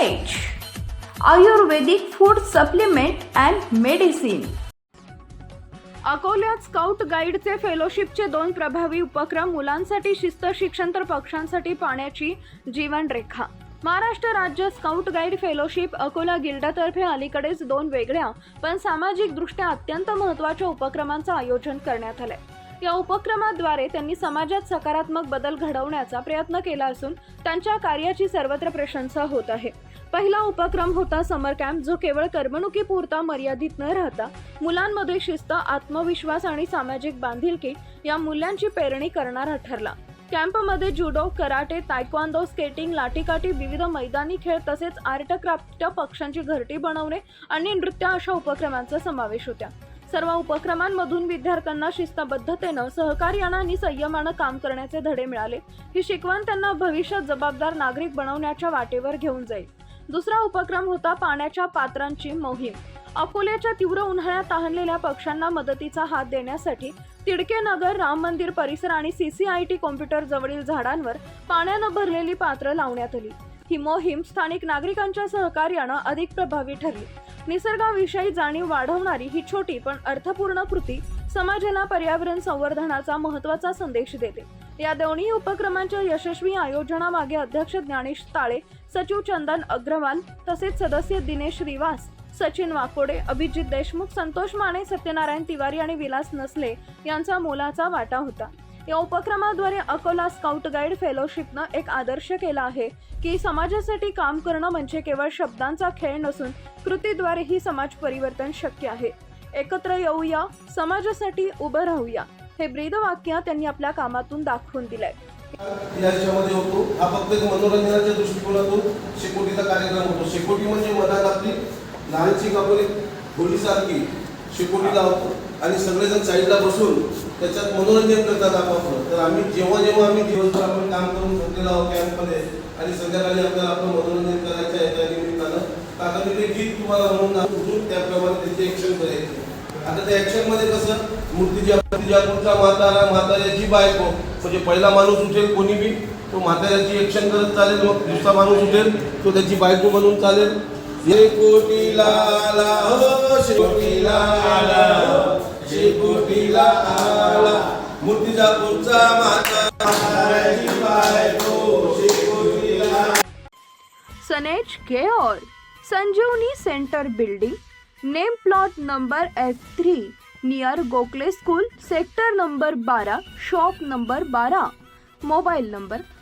Ayurvedic food supplement and medicine अकोल्यात scout गाईडचे फेलोशिपचे दोन प्रभावी उपक्रम मुलांसाठी शिस्त शिक्षण तर पक्षांसाठी पाण्याची जीवनरेखा. महाराष्ट्र राज्य स्काउट गाईड फेलोशिप अकोला गिल्डातर्फे अलीकडेच दोन वेगळ्या पण सामाजिकदृष्ट्या अत्यंत महत्त्वाच्या उपक्रमांचं आयोजन करण्यात आलंय. या उपक्रमाद्वारे त्यांनी समाजात सकारात्मक बदल घडवण्याचा प्रयत्न केला असून त्यांच्या कार्याची सर्वत्र प्रशंसा होत आहे. पहिला उपक्रम होता समर कॅम्प जो केवळ करमणुकीपुरता मर्यादित न राहता मुलांमध्ये शिस्त आत्मविश्वास आणि सामाजिक बांधिलकी या मूल्यांची पेरणी करणारा ठरला. कॅम्पमध्ये जुडो कराटे तायक्वांदो स्केटिंग लाठीकाठी विविध मैदानी खेळ तसेच आर्ट क्राफ्ट पक्षांची घरटी बनवणे आणि नृत्य अशा उपक्रमांचा समावेश होत्या सर्व उपक्रमांमधून विद्यार्थ्यांना शिस्तबद्धतेनं सहकार्यानं आणि संयमानं काम करण्याचे धडे मिळाले. ही शिकवण त्यांना भविष्यात जबाबदार नागरिक बनवण्याच्या वाटेवर घेऊन जाईल. दुसरा उपक्रम होता पाण्याच्या पात्रांची मोहीम. अकोल्याच्या तीव्र उन्हाळ्यात तहानलेल्या पक्ष्यांना मदतीचा हात देण्यासाठी तिडके नगर राम मंदिर परिसर आणि सीसीआयटी कॉम्प्युटर जवळील झाडांवर पाण्यानं भरलेली पात्र लावण्यात आली. ही मोहीम स्थानिक नागरिकांच्या सहकार्यानं अधिक प्रभावी ठरली. निसर्गाविषयी जाणीव वाढवणारी ही छोटी पण अर्थपूर्ण कृती समाजाला पर्यावरण संवर्धनाचा महत्त्वाचा संदेश देते. या दोन्ही उपक्रमांच्या यशस्वी आयोजनामागे अध्यक्ष ज्ञानेश ताळे सचिव चंदन अग्रवाल तसेच सदस्य दिनेश रिवास सचिन वाकोडे अभिजित देशमुख संतोष माने सत्यनारायण तिवारी आणि विलास नसले यांचा मोलाचा वाटा होता. या उपक्रमाद्वारे अकोला स्काउट गाईड फेलोशिपनं एक आदर्श केला आहे की समाजासाठी काम करणं म्हणजे केवळ शब्दांचा खेळ नसून कृतीद्वारेही समाज परिवर्तन शक्य आहे. एकत्र येऊया समाजासाठी उभं राहूया हे ब्रीदवाक्य त्यांनी आपल्या कामातून दाखवून दिलंय. याच्यामध्ये होतो हा फक्त एक मनोरंजनाच्या दृष्टिकोनातून शेकोटीचा कार्यक्रम होतो. शेकोटी म्हणजे मनात आपली लहानशी आपण एक होळीसारखी शेकोटी लावतो. आणि सगळेजण साईडला बसून त्याच्यात मनोरंजन करतात आपापलं. तर आम्ही जेव्हा जेव्हा आम्ही दिवसभर आपण काम करून थकलेलो आहोत कॅम्पमध्ये आणि संध्याकाळी आपल्याला आपलं मनोरंजन करायचं आहे त्या निमित्तानं तर आता मी ते गीत तुम्हाला म्हणून दाखवतो. त्याप्रमाणे त्याचे ऍक्शन करायचे आता त्या ॲक्शनमध्ये कसं मूर्तीच्या मूर्तीच्या पुढचा म्हातारा म्हाताऱ्याची बायको. म्हणजे पहिला माणूस उठेल कोणी बी तो म्हाताऱ्याची एक्शन करत चालेल मग दुसरा माणूस उठेल तो त्याची बायको बनून चालेल. शेकोटीला आला हो शेकोटीला आला हो, शेकोटीला. आला सनेज care Sanjivani centre building name plot number F three near Gokhale school sector number बारा शॉप नंबर बारा मोबाईल नंबर